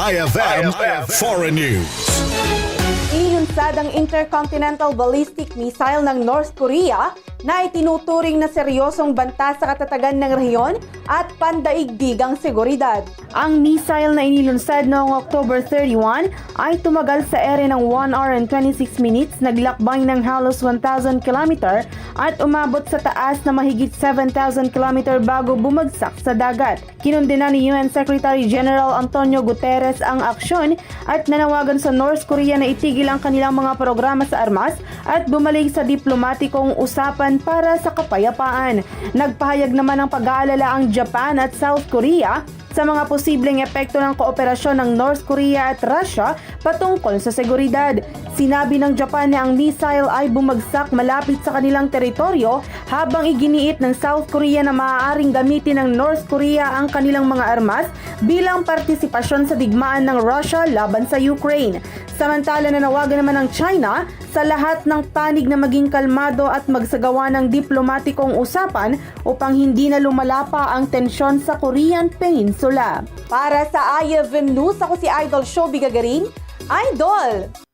IFM, Foreign News. Inilunsad ang intercontinental ballistic missile ng North Korea na itinuturing na seryosong banta sa katatagan ng rehiyon at pandaigdigang seguridad. Ang missile na inilunsad noong October 31 ay tumagal sa ere ng 1 hour and 26 minutes, naglakbay ng halos 1,000 km at umabot sa taas na mahigit 7,000 km bago bumagsak sa dagat. Kinundina ni UN Secretary General Antonio Guterres ang aksyon at nanawagan sa North Korea na itigil ang kanilang mga programa sa armas at bumalik sa diplomatikong usapan para sa kapayapaan. Nagpahayag naman ng pag-aalala ang Japan at South Korea sa mga posibleng epekto ng kooperasyon ng North Korea at Russia patungkol sa seguridad. Sinabi ng Japan na ang missile ay bumagsak malapit sa kanilang teritoryo habang iginiit ng South Korea na maaaring gamitin ng North Korea ang kanilang mga armas bilang partisipasyon sa digmaan ng Russia laban sa Ukraine. Samantala nanawagan naman ng China sa lahat ng panig na maging kalmado at magsagawa ng diplomatikong usapan upang hindi na lumalapa ang tensyon sa Korean Peninsula. Para sa IFM News, ako si Idol Show Gagarin. Idol!